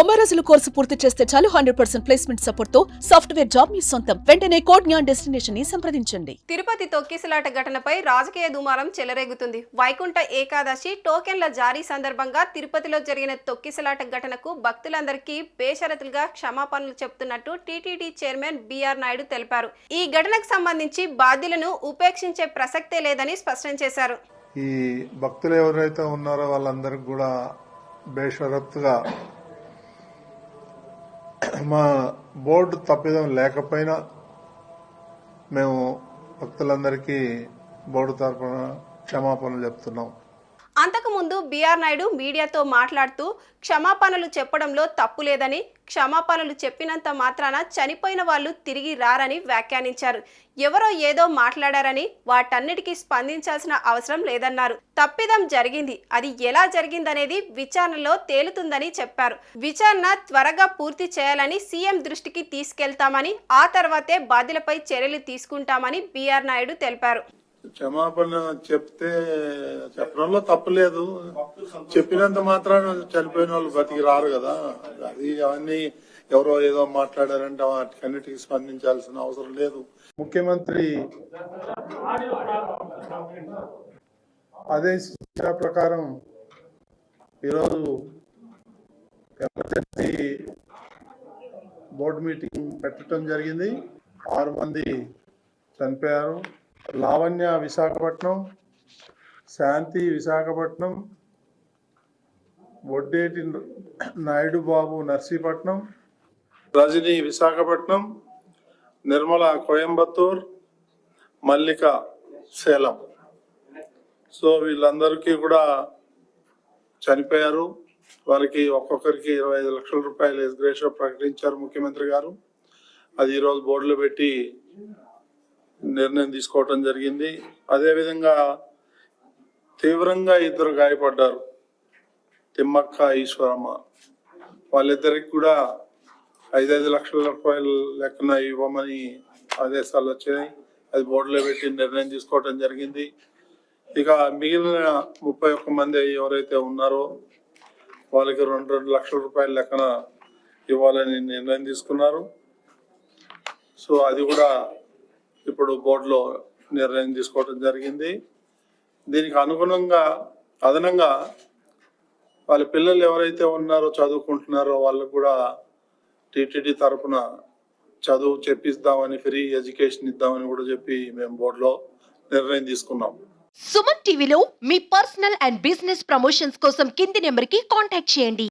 తొంభై రోజుల కోర్సు పూర్తి చేస్తే చాలు హండ్రెడ్ పర్సెంట్ ప్లేస్మెంట్ సపోర్ట్తో సాఫ్ట్వేర్ జాబ్ మీ సొంతం. వెంటనే కోడ్ జ్ఞాన్ డెస్టినేషన్ని సంప్రదించండి. తిరుపతి తొక్కిసలాట ఘటనపై రాజకీయ దుమారం చెలరేగుతుంది. వైకుంఠ ఏకాదశి టోకెన్ల జారీ సందర్భంగా తిరుపతిలో జరిగిన తొక్కిసలాట ఘటనకు భక్తులందరికీ బేషరతులుగా క్షమాపణలు చెప్తున్నట్టు టీటీడీ చైర్మన్ బీఆర్ నాయుడు తెలిపారు. ఈ ఘటనకు సంబంధించి బాధ్యులను ఉపేక్షించే ప్రసక్తే లేదని స్పష్టం చేశారు. ఈ భక్తులు ఎవరైతే ఉన్నారో వాళ్ళందరికి కూడా బేషరత్తుగా మా బోర్డు తప్పిదం లేకపోయినా మేము భక్తులందరికీ బోర్డు తరఫున క్షమాపణలు చెప్తున్నాం. అంతకుముందు బీఆర్ నాయుడు మీడియాతో మాట్లాడుతూ క్షమాపణలు చెప్పడంలో తప్పు లేదని క్షమాపణలు చెప్పినంత మాత్రాన చనిపోయిన వాళ్ళు తిరిగి రారని వ్యాఖ్యానించారు. ఎవరో ఏదో మాట్లాడారని వాటన్నిటికీ స్పందించాల్సిన అవసరం లేదన్నారు. తప్పిదం జరిగింది. అది ఎలా జరిగిందనేది విచారణలో తేలుతుందని చెప్పారు. విచారణ త్వరగా పూర్తి చేయాలని సీఎం దృష్టికి తీసుకెళ్తామని ఆ తర్వాతే బాధ్యులపై చర్యలు తీసుకుంటామని బీఆర్ నాయుడు తెలిపారు. క్షమాపణ చెప్తే చెప్పడంలో తప్పలేదు చెప్పినంత మాత్రాన చనిపోయిన వాళ్ళు బతికి రారు కదా. అది అవన్నీ ఎవరో ఏదో మాట్లాడారంటే వాటికన్నిటికి స్పందించాల్సిన అవసరం లేదు. ముఖ్యమంత్రి ఆదేశించిన ప్రకారం ఈరోజు ఎమర్జెన్సీ బోర్డు మీటింగ్ పెట్టడం జరిగింది. ఆరు మంది చనిపోయారు. లావణ్య విశాఖపట్నం శాంతి విశాఖపట్నం వడ్డేటి నాయుడు బాబు నర్సీపట్నం రజని విశాఖపట్నం నిర్మల కోయంబత్తూర్ మల్లిక సేలం. సో వీళ్ళందరికీ కూడా చనిపోయారు. వారికి ఒక్కొక్కరికి ఇరవై ఐదు లక్షల రూపాయలు ఎస్గ్రేషన్ ప్రకటించారు ముఖ్యమంత్రి గారు. అది ఈరోజు బోర్డులో పెట్టి నిర్ణయం తీసుకోవటం జరిగింది. అదేవిధంగా తీవ్రంగా ఇద్దరు గాయపడ్డారు. తిమ్మక్క ఈశ్వరమ్మ. వాళ్ళిద్దరికి కూడా ఐదైదు లక్షల రూపాయల లెక్కన ఇవ్వమని ఆదేశాలు వచ్చాయి. అది బోర్డులో పెట్టి నిర్ణయం తీసుకోవటం జరిగింది. ఇక మిగిలిన ముప్పై ఒక్క మంది ఎవరైతే ఉన్నారో వాళ్ళకి రెండు రెండు లక్షల రూపాయల లెక్కన ఇవ్వాలని నిర్ణయం తీసుకున్నారు. సో అది కూడా ఇప్పుడు బోర్డులో నిర్ణయం తీసుకోవడం జరిగింది. దీనికి అనుగుణంగా అదనంగా వాళ్ళ పిల్లలు ఎవరైతే ఉన్నారో చదువుకుంటున్నారో వాళ్ళకు కూడా టీటీడీ తరఫున చదువు చెప్పిస్తామని ఫ్రీ ఎడ్యుకేషన్ ఇద్దామని కూడా చెప్పి మేము బోర్డులో నిర్ణయం తీసుకున్నాం. సుమన్ టీవీలో మీ పర్సనల్ అండ్ బిజినెస్ ప్రమోషన్స్ కోసం కింది నెంబర్కి కాంటాక్ట్ చేయండి.